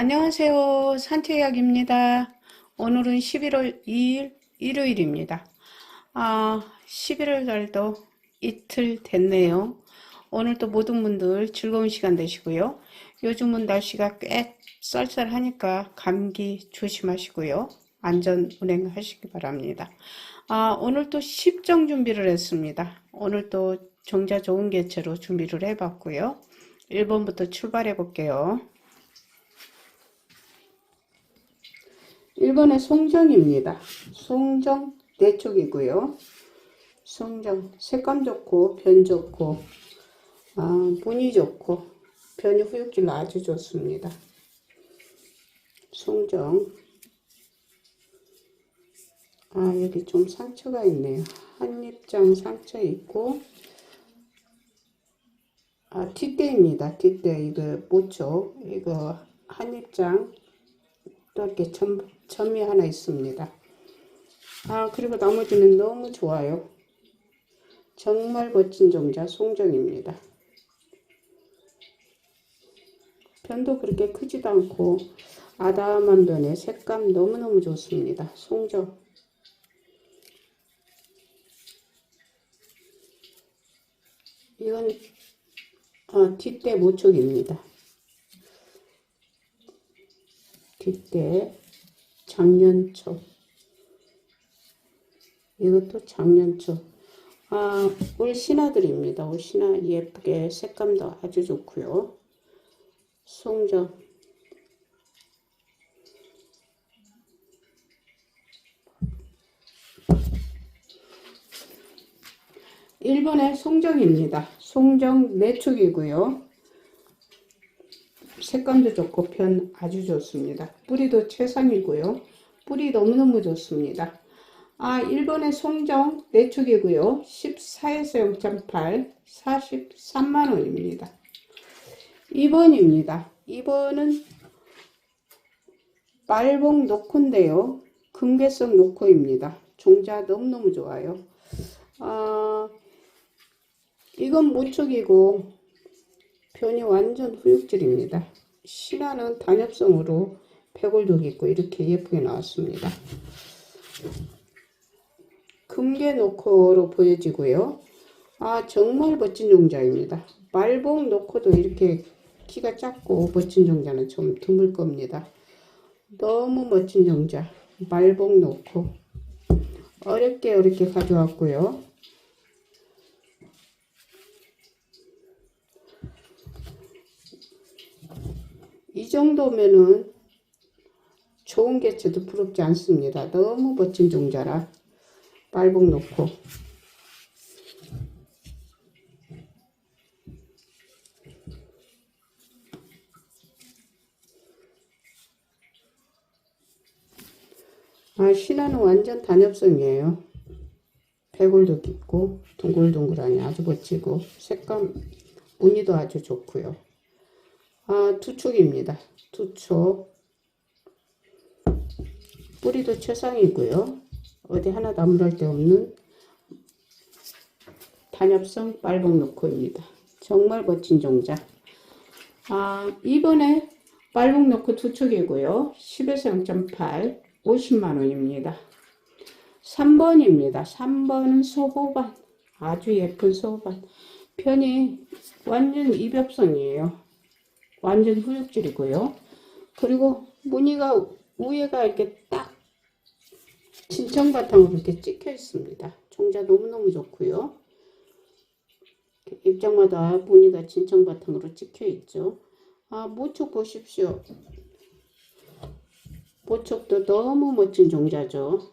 안녕하세요. 산티약입니다. 오늘은 11월 2일 일요일입니다. 아, 11월 달도 이틀 됐네요. 오늘도 모든 분들 즐거운 시간 되시고요. 요즘은 날씨가 꽤 쌀쌀하니까 감기 조심하시고요. 안전 운행하시기 바랍니다. 아, 오늘 또 십정 준비를 했습니다. 오늘 또 종자 좋은 개체로 준비를 해봤고요. 1번부터 출발해 볼게요. 1번의 송정입니다. 송정 내쪽이고요. 송정 색감 좋고 변 좋고 아, 무늬 좋고 변이 후육질 아주 좋습니다. 송정 아 여기 좀 상처가 있네요. 한입장 상처 있고 아 뒷대입니다. 뒷대 이거 모쪽 이거 한입장 또 이렇게 점, 점이 하나 있습니다. 아, 그리고 나머지는 너무 좋아요. 정말 멋진 종자 송정입니다. 변도 그렇게 크지도 않고 아담한 변에 색감 너무너무 좋습니다. 송정. 이건 어, 뒷대 모촉입니다. 뒷대 장년초 이것도 장년초 아, 올 신화들입니다. 올 신화 예쁘게 색감도 아주 좋고요. 송정 일본의 송정입니다. 송정 내축이고요. 색감도 좋고 편 아주 좋습니다. 뿌리도 최상이고요. 뿌리 너무너무 좋습니다. 아, 1번의 송정 내축이고요. 14에서 0.8, 43만원입니다. 2번입니다. 2번은 말봉 노코인데요. 금괴성 노코입니다. 종자 너무너무 좋아요. 아, 이건 모축이고 변이 완전 후육질입니다. 신화는 단엽성으로 백골독 있고 이렇게 예쁘게 나왔습니다. 금괴 노코로 보여지고요. 아 정말 멋진 종자입니다. 말봉 노코도 이렇게 키가 작고 멋진 종자는 좀 드물 겁니다. 너무 멋진 종자 말봉 노코 어렵게 어렵게 가져왔고요. 이 정도면은 좋은 개체도 부럽지 않습니다. 너무 멋진 종자라 빨복 놓고 아 신화는 완전 단엽성이에요. 배골도 깊고 둥글둥글하니 아주 멋지고 색감 무늬도 아주 좋고요. 아, 두 촉입니다. 두 촉. 뿌리도 최상이고요. 어디 하나 나무랄 데 없는 단엽성 빨복 노코입니다. 정말 멋진 종자. 아, 이번에 빨복 노코 두 촉이고요. 10에서 0.8, 50만원입니다. 3번입니다. 3번은 소호반. 아주 예쁜 소호반. 편이 완전 이벽성이에요. 완전 후육질이고요. 그리고 무늬가 위에가 이렇게 딱 진청 바탕으로 이렇게 찍혀 있습니다. 종자 너무너무 좋고요. 입장마다 무늬가 진청 바탕으로 찍혀 있죠. 아, 모촉 보십시오. 모촉도 너무 멋진 종자죠.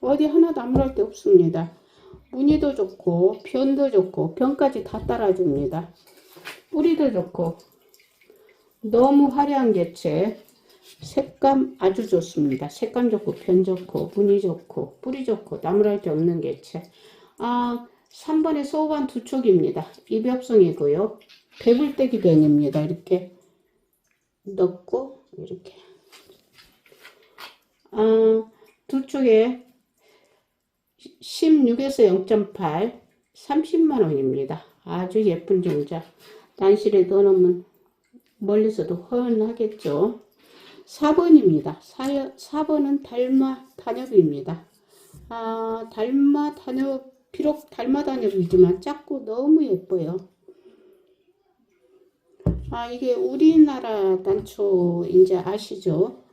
어디 하나 나무랄 데 없습니다. 무늬도 좋고 변도 좋고 변까지 다 따라줍니다. 뿌리도 좋고 너무 화려한 개체 색감 아주 좋습니다. 색감 좋고 변 좋고 무늬 좋고 뿌리 좋고 나무랄 데 없는 개체 아 3번의 소반 두 촉입니다. 입엽성이고요. 배불떼기 변입니다. 이렇게 넣고 이렇게 아, 두 쪽에 16에서 0.8 30만원입니다. 아주 예쁜 종자 난실에 넣어놓으면 멀리서도 허연하겠죠. 4번입니다. 4, 4번은 달마 단엽입니다. 아, 달마 단엽, 비록 달마 단엽이지만 작고 너무 예뻐요. 아, 이게 우리나라 단초 이제 아시죠?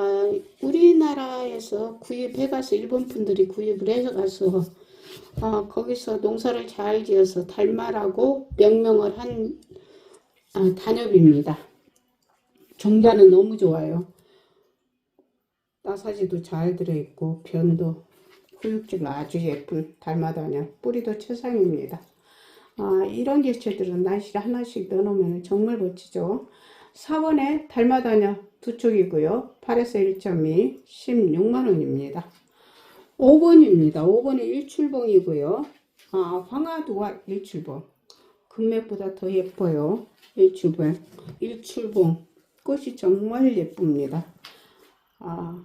아, 우리나라에서 구입해 가서 일본 분들이 구입을 해서 가서 아, 거기서 농사를 잘 지어서 달마라고 명명을 한 아, 단엽입니다. 종자는 너무 좋아요. 나사지도 잘 들어있고 변도 후육질 아주 예쁜 달마단엽 뿌리도 최상입니다. 아, 이런 개체들은 날씨에 하나씩 넣어놓으면 정말 멋지죠. 4번에 달마다녀 두 쪽이고요. 8에서 1.2, 16만원입니다. 5번입니다. 5번에 일출봉이고요. 아, 황화도와 일출봉. 금맥보다 더 예뻐요. 일출봉. 일출봉. 꽃이 정말 예쁩니다. 아,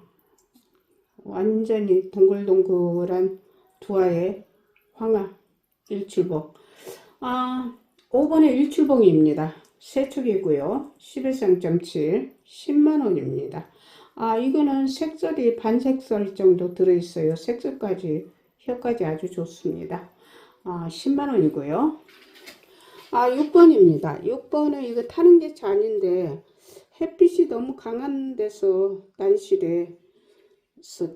완전히 동글동글한 두화의 황화 일출봉. 아, 5번에 일출봉입니다. 세 축이고요. 11.7, 10만원입니다. 아, 이거는 색설이 반색설 정도 들어있어요. 색설까지, 혀까지 아주 좋습니다. 아, 10만원이고요. 아, 6번입니다. 6번은 이거 타는 게 아닌데, 햇빛이 너무 강한 데서 난실에 서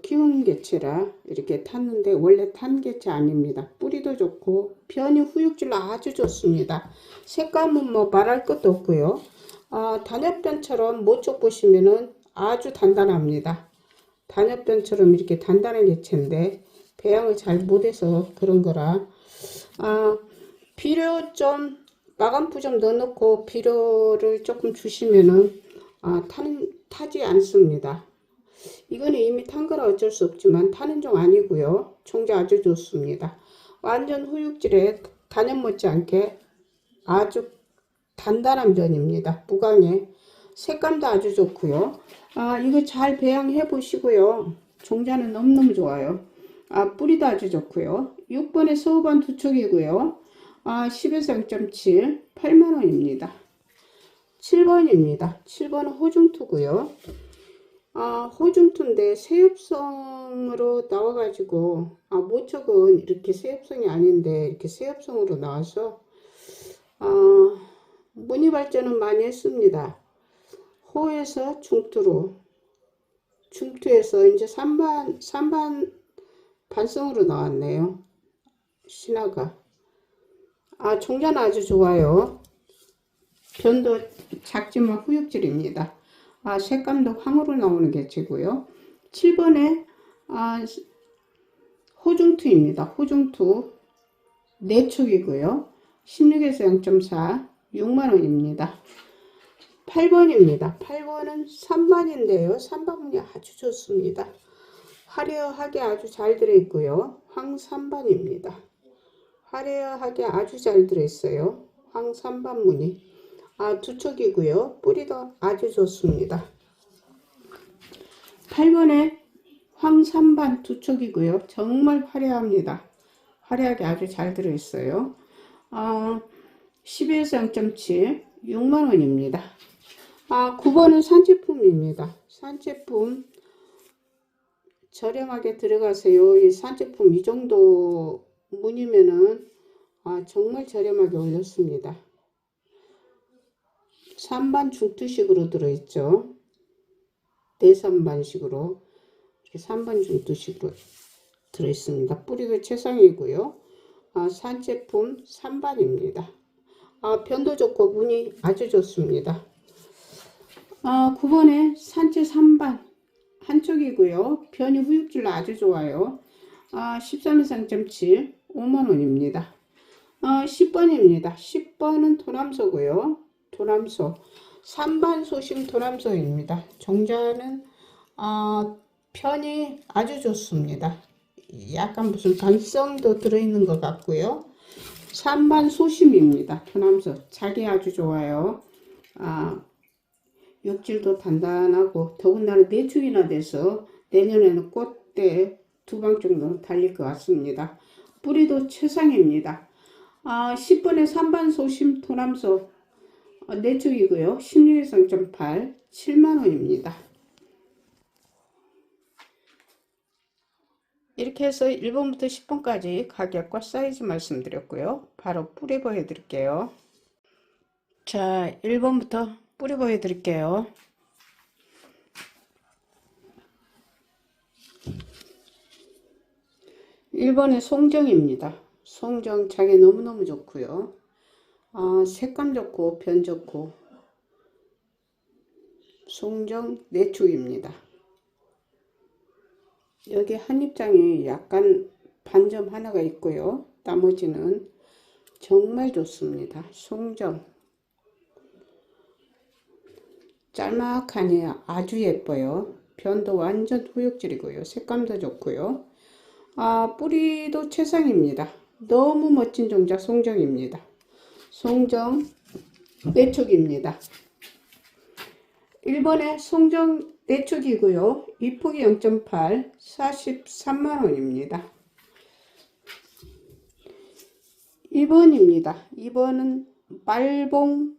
키운 개체라 이렇게 탔는데 원래 탄 개체 아닙니다. 뿌리도 좋고 변이 후육질 아주 좋습니다. 색감은 뭐 말할 것도 없고요. 아, 단엽변처럼 모쪽 보시면은 아주 단단합니다. 단엽변처럼 이렇게 단단한 개체인데 배양을 잘 못해서 그런 거라 아, 비료 좀 마감프 좀 넣어놓고 비료를 조금 주시면은 아, 타는 타지 않습니다. 이거는 이미 탄 거라 어쩔 수 없지만 타는 종 아니고요. 총자 아주 좋습니다. 완전 후육질에 단연 못지않게 아주 단단한 변입니다. 무광에 색감도 아주 좋고요. 아 이거 잘 배양해 보시고요. 종자는 너무너무 좋아요. 아 뿌리도 아주 좋고요. 6번에 서우반 두 촉이고요. 아 10에서 0.7 8만원입니다. 7번입니다. 7번은 호중투고요. 아, 호중투인데 새엽성으로 나와가지고 아, 모척은 이렇게 새엽성이 아닌데 이렇게 새엽성으로 나와서 아, 무늬 발전은 많이 했습니다. 호에서 중투로 중투에서 이제 3반 3반 반성으로 나왔네요. 신화가 아 종자는 아주 좋아요. 변도 작지만 후육질입니다. 아, 색감도 황으로 나오는 개체고요. 7번에 아, 호중투입니다. 호중투 4축이고요. 16에서 0.4 6만원입니다. 8번입니다. 8번은 3반인데요. 3반문이 아주 좋습니다. 화려하게 아주 잘 들어있고요. 황3반입니다. 화려하게 아주 잘 들어있어요. 황3반문이 아, 두 촉이고요. 뿌리도 아주 좋습니다. 8번에 황산반 두 촉이고요. 정말 화려합니다. 화려하게 아주 잘 들어있어요. 아, 12에서 0.7 6만원입니다. 아, 9번은 산제품입니다. 산제품 저렴하게 들어가세요. 이 산제품 이 정도 문이면은 아, 정말 저렴하게 올렸습니다. 3반 중투식으로 들어있죠. 대삼반식으로 이렇게 3반 중투식으로 들어있습니다. 뿌리도 최상이고요. 아, 산제품 3반입니다. 아, 변도 좋고 문이 아주 좋습니다. 아, 9번에 산채 3반 한쪽이고요. 변이 후육질 아주 좋아요. 아, 13에서 0.7 5만원입니다. 아, 10번입니다. 10번은 도남소고요. 도남소 3반 소심 도남소입니다. 종자는 어, 편이 아주 좋습니다. 약간 무슨 반성도 들어있는 것 같고요. 3반 소심입니다. 도남소 자기 아주 좋아요. 아, 육질도 단단하고 더군다나 내축이나 돼서 내년에는 꽃대 두 방 정도 달릴 것 같습니다. 뿌리도 최상입니다. 아, 10번에 3반 소심 도남소 어, 내축이고요. 16.8 7만원입니다. 이렇게 해서 1번부터 10번까지 가격과 사이즈 말씀드렸고요. 바로 뿌리 보여드릴게요. 자, 1번부터 뿌리 보여드릴게요. 1번의 송정입니다. 송정 자기 너무너무 좋고요. 아, 색감 좋고 변 좋고 송정 내축입니다. 여기 한 입장에 약간 반점 하나가 있고요. 나머지는 정말 좋습니다. 송정 짤막하니 아주 예뻐요. 변도 완전 후육질이고요. 색감도 좋고요. 아, 뿌리도 최상입니다. 너무 멋진 종자 송정입니다. 송정 내축입니다. 1번에 송정 내축이고요. 이폭이 0.8 43만원입니다. 2번입니다. 2번은 말봉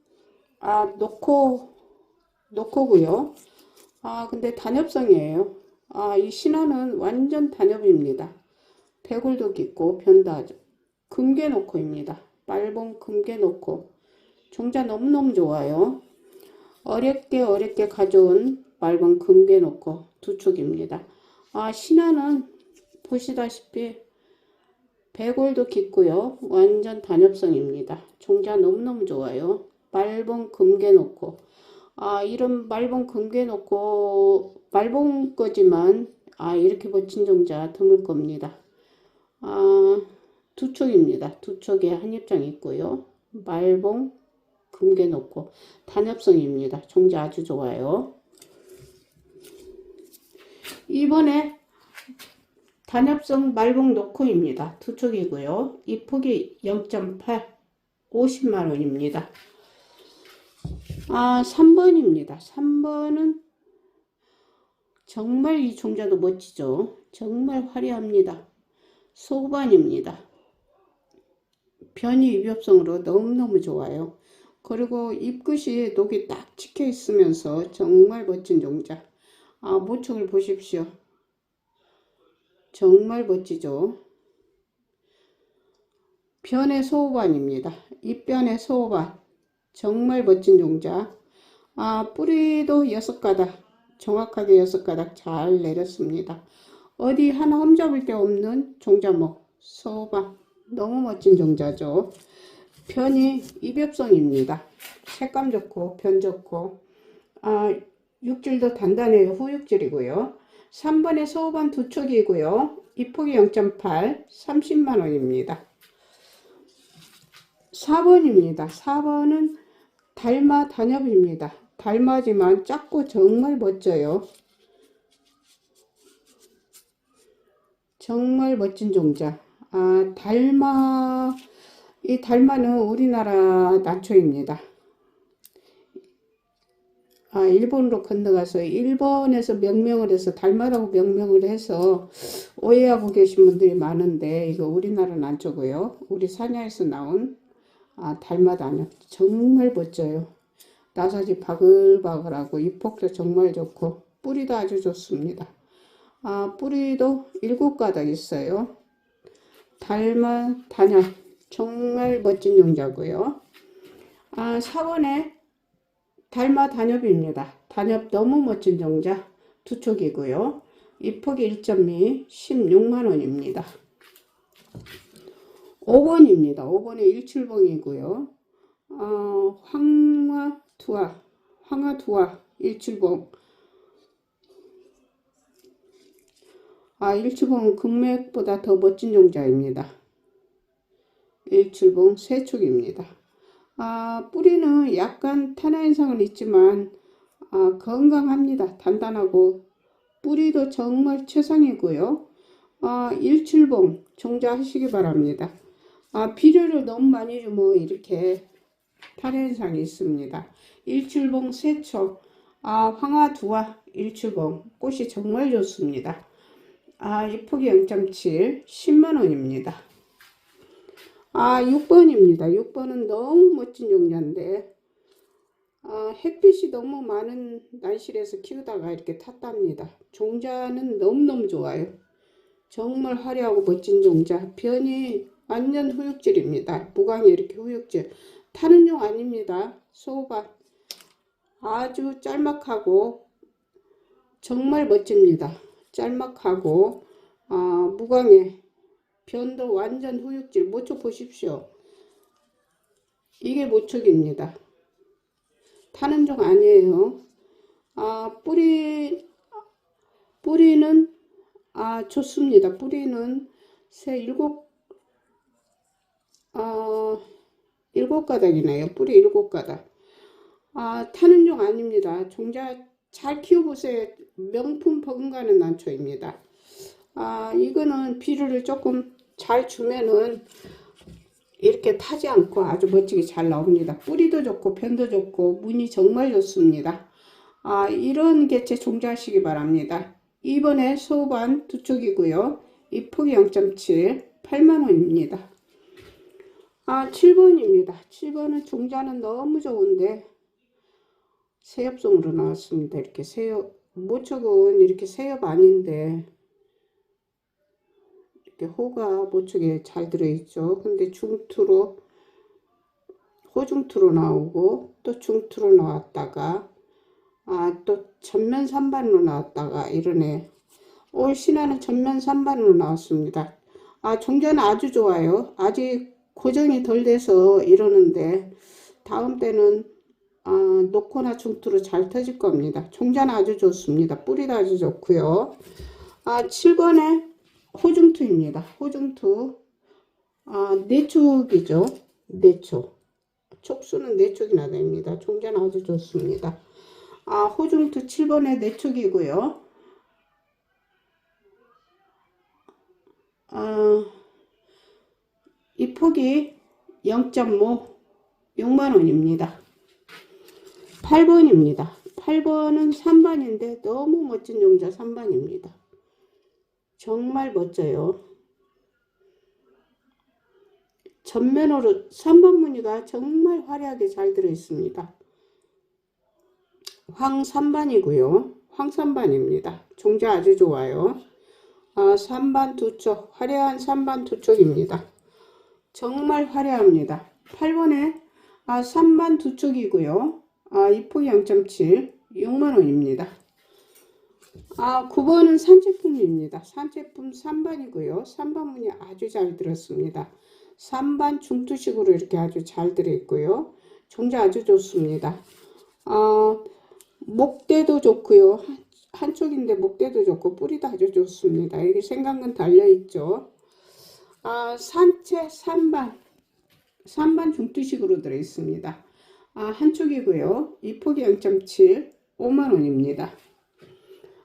아 노코 노코고요. 아 근데 단엽성이에요. 아 이 신화는 완전 단엽입니다. 배골도 깊고 변다죠. 금괴 노코입니다. 말봉 금괴노코 종자 너무너무 좋아요. 어렵게 어렵게 가져온 말봉 금괴노코 두 축입니다. 아 신화는 보시다시피 배골도 깊고요. 완전 단엽성입니다. 종자 너무너무 좋아요. 말봉 금괴노코 아 이런 말봉 금괴노코 말봉 거지만 아 이렇게 멋진 종자 드물 겁니다. 아, 두 촉입니다. 두 촉에 한 입장 있고요. 말봉, 금괴 놓고 단엽성입니다. 종자 아주 좋아요. 이번에 단엽성 말봉 놓고입니다. 두 촉이고요. 이 폭이 0.8 50만원입니다. 아 3번입니다. 3번은 정말 이 종자도 멋지죠. 정말 화려합니다. 소반입니다. 변이 입엽성으로 너무너무 좋아요. 그리고 잎끝이 녹이 딱 찍혀 있으면서 정말 멋진 종자. 아, 모촉을 보십시오. 정말 멋지죠. 변의 소반입니다. 잎변의 소반. 정말 멋진 종자. 아, 뿌리도 여섯 가닥. 정확하게 여섯 가닥 잘 내렸습니다. 어디 하나 흠잡을 데 없는 종자목 소박 너무 멋진 종자죠. 변이 입엽성입니다. 색감 좋고 변 좋고 아, 육질도 단단해요. 후육질이고요. 3번에 소반 두 촉이고요. 이 폭이 0.8 30만원입니다. 4번입니다. 4번은 달마 단엽입니다. 달마지만 작고 정말 멋져요. 정말 멋진 종자. 아, 달마, 이 달마는 우리나라 난초입니다. 아, 일본으로 건너가서 일본에서 명명을 해서 달마라고 명명을 해서 오해하고 계신 분들이 많은데 이거 우리나라 난초고요. 우리 사냐에서 나온 아, 달마 단요. 정말 멋져요. 나사지 바글바글하고 잎폭도 정말 좋고 뿌리도 아주 좋습니다. 아, 뿌리도 일곱 가닥 있어요. 달마 단약 정말 멋진 용자고요. 아, 사원의 달마 단엽입니다. 단엽 너무 멋진 용자 두 촉이고요. 입폭이 1.2 16만원입니다. 5번입니다. 5번에 17봉이고요 어, 황화투아 황화투아 17봉 아, 일출봉은 금맥보다 더 멋진 종자입니다. 일출봉 세축입니다. 아, 뿌리는 약간 탄화 현상은 있지만 아, 건강합니다. 단단하고 뿌리도 정말 최상이고요. 아, 일출봉 종자 하시기 바랍니다. 아, 비료를 너무 많이 주면 이렇게 탄화 현상이 있습니다. 일출봉 세축 아, 황화 두화 일출봉 꽃이 정말 좋습니다. 아, 이 폭이 0.7, 10만원입니다. 아, 6번입니다. 6번은 너무 멋진 용자인데, 아, 햇빛이 너무 많은 날씨에서 키우다가 이렇게 탔답니다. 종자는 너무너무 좋아요. 정말 화려하고 멋진 종자. 변이 완전 후육질입니다. 무광이 이렇게 후육질. 타는 용 아닙니다. 소반. 아주 짤막하고 정말 멋집니다. 짤막하고 아, 무광에 변도 완전 후육질. 모촉 보십시오. 이게 모촉입니다. 타는 종 아니에요. 아, 뿌리, 뿌리는, 아, 좋습니다. 뿌리는 새 일곱, 아, 일곱 가닥이네요. 뿌리 일곱 가닥. 아, 타는 종 아닙니다. 종자 잘 키워보세요. 명품 버금가는 난초입니다. 아, 이거는 비료를 조금 잘 주면은 이렇게 타지 않고 아주 멋지게 잘 나옵니다. 뿌리도 좋고 편도 좋고 무늬 정말 좋습니다. 아, 이런 개체 종자하시기 바랍니다. 이번에 소반 두 쪽이고요. 이 폭이 0.7, 8만원입니다. 아, 7번입니다. 7번은 종자는 너무 좋은데 새엽송으로 나왔습니다. 이렇게 새엽, 모촉은 이렇게 새엽 아닌데 이렇게 호가 모촉에 잘 들어있죠. 근데 중투로 호중투로 나오고 또 중투로 나왔다가 아 또 전면 산반으로 나왔다가 이러네. 올 신화는 전면 산반으로 나왔습니다. 아 종자는 아주 좋아요. 아직 고정이 덜 돼서 이러는데 다음 때는 아, 놓거나 중투로 잘 터질 겁니다. 종자는 아주 좋습니다. 뿌리도 아주 좋고요. 아 7번에 호중투입니다. 호중투. 아, 내촉이죠. 내촉. 촉수는 내촉이나 됩니다. 종자는 아주 좋습니다. 아, 호중투 7번의 내촉이고요. 아, 이 폭이 0.5, 6만원입니다. 8번입니다. 8번은 3반인데 너무 멋진 종자 3반입니다. 정말 멋져요. 전면으로 3번 무늬가 정말 화려하게 잘 들어 있습니다. 황 3반이고요. 황 3반입니다. 종자 아주 좋아요. 아, 3반 두 쪽, 화려한 3반 두 쪽입니다. 정말 화려합니다. 8번에 아, 3반 두 쪽이고요. 아, 이폭이 0.7, 6만원입니다. 아, 9번은 산제품입니다. 산제품 3반이고요. 3반 문이 아주 잘 들었습니다. 3반 중투식으로 이렇게 아주 잘 들어있고요. 종자 아주 좋습니다. 아, 목대도 좋고요. 한- 한쪽인데 목대도 좋고 뿌리도 아주 좋습니다. 여기 생강근 달려있죠. 아, 산채 3반 3반 중투식으로 들어있습니다. 아, 한쪽이고요. 이 폭이 0.7 5만원입니다.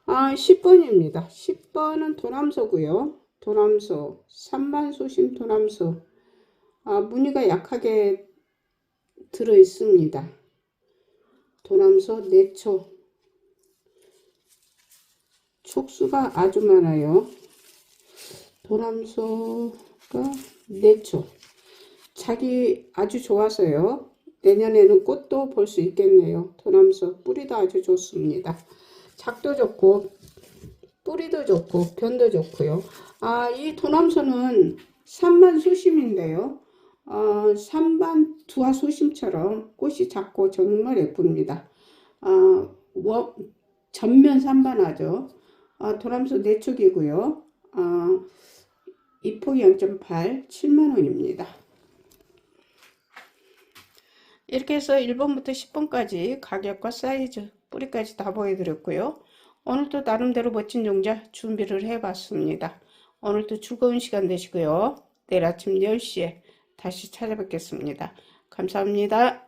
아, 10번입니다. 10번은 도남소고요. 도남소, 3만 소심 도남소. 아, 무늬가 약하게 들어 있습니다. 도남소 4초. 촉수가 아주 많아요. 도남소가 4초. 자기 아주 좋아서요. 내년에는 꽃도 볼 수 있겠네요. 도남소 뿌리도 아주 좋습니다. 작도 좋고 뿌리도 좋고 변도 좋고요. 아, 이 도남소는 산반 수심인데요. 어, 산반 두화 수심처럼 꽃이 작고 정말 예쁩니다. 아, 워, 전면 산반하죠. 아, 도남소 내촉이고요. 아, 이폭이 0.8, 7만원입니다. 이렇게 해서 1번부터 10번까지 가격과 사이즈, 뿌리까지 다 보여드렸고요. 오늘도 나름대로 멋진 종자 준비를 해봤습니다. 오늘도 즐거운 시간 되시고요. 내일 아침 10시에 다시 찾아뵙겠습니다. 감사합니다.